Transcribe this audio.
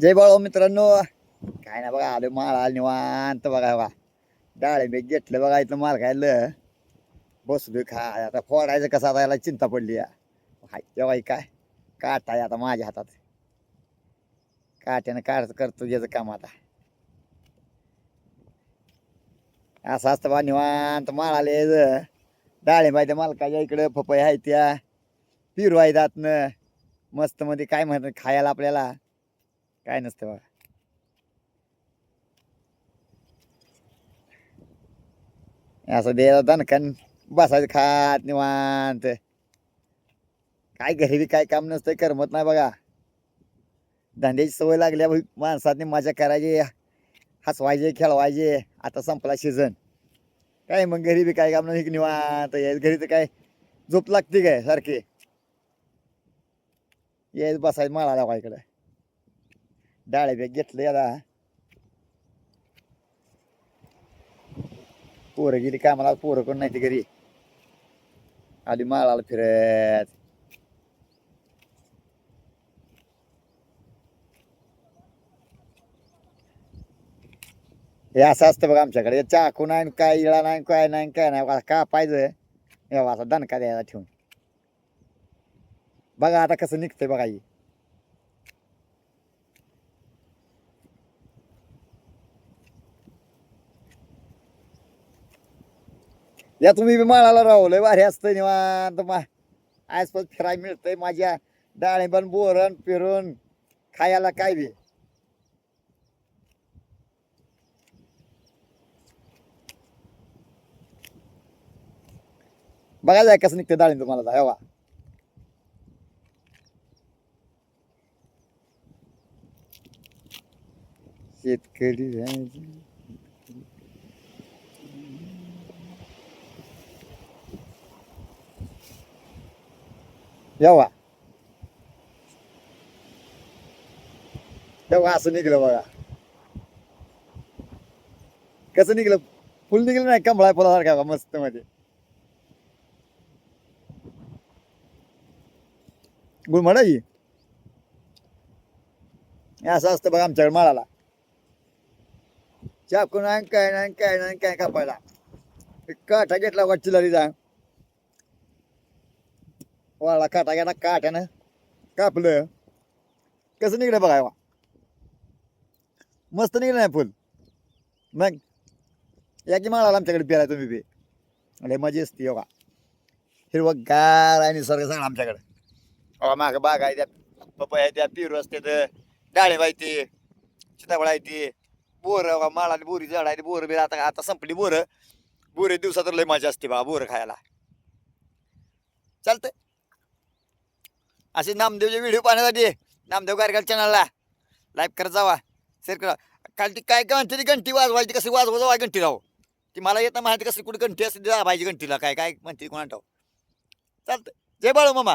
जय बाळो मित्रांनो. काय ना बघा आलो माळा निवांत बघा बघा. डाळिंबे घेतलं बघा इथलं माल खायलं. बसलो खाय. आता फोडायचं कसं आता याला चिंता पडली या. हाय तेव्हा काय? काटा आहे आता माझ्या हातात. काट्यानं काढ करतो याचं काम आता. असं असतं बा निवांत माळाले डाळिंबाच्या मालकाच्या इकडं पपई आहे त्या. पिरू आहे दातनं मस्त मध्ये काय म्हणतात खायला आपल्याला. काय नसतं बघा. असं द्यायला दणकन बसायचं खात निवांत. काय घरी काय काम नसतं करमत नाही बघा. धंद्याची सवय लागल्या भाई माणसाने मजा करायची हसवायचे खेळवायचे. आता संपला सीझन काय मग घरी बी काय काम नाही निवांत. यायच घरी तर काय झोप लागते काय सारखी? यायच बसायचं माळा लावायकडं डाळे बॅग घेतलं याला पोरं गेली कामाला पोरं कोण नाही ते घरी. आली माळाला फिरत. हे असं असतं बघा आमच्याकडे. चाकू नाही काय इळा नाही काय नाही काय नाही. का पाहिजे हे बघा दणका द्यायला ठेवून. बघा आता कसं निघतंय बघा ही. या तुम्ही बी माळाला राहू भारी असतं निवांत मा आसपास फिराय मिळतंय माझ्या डाळिंबन बोरण फिरून खायला काय बी. बघा जाय कसं निघतं डाळिंब तुम्हाला हवा. शेतकरी यावा. तेव्हा असं निघलं बघा. कसं निघलं? फुल निघलं नाही कमळा फुलासारखा बघा मस्त मध्ये. गुळमडा ही असं असतं बघा आमच्याकडे माळाला. चाकून काय नाही काय नाही काय कापायला. काठा घेतला वाटची जा वाळा काटा गेला काट्यानं कापलं. कसं निघलं बघा वा. मस्त निघलं नाही फुल. मग या की माळाला आमच्याकडे पेराय तुम्ही बी. अरे मजा असते योगा हो हिरवं गार आणि निसर्ग सगळं आमच्याकडे. अवा माग बाग आहे त्या पपई आहे त्या पिरू असते तर. डाळिंब आहे ते. सीताफळ आहे ते. बोरं हो माळाली बोरी झाड आहे बोरं बी आता आता संपली बोरं. बोरे दिवसात लय मजा असते बा बोरं खायला. चालतंय. असे नामदेवचे व्हिडिओ पाहण्यासाठी नामदेव गारगाल चॅनलला लाईक करत जावा. शेअर करा. काल ती काय काय म्हणते ती घंटी वाजवायची कशी वाजवा जावा घंटी राहू ती मला येतं माहिती कसं कुठे घंटी असते दाबायची घंटीला. काय काय म्हणते कोणा ठाव चालतं जय बाळू मामा.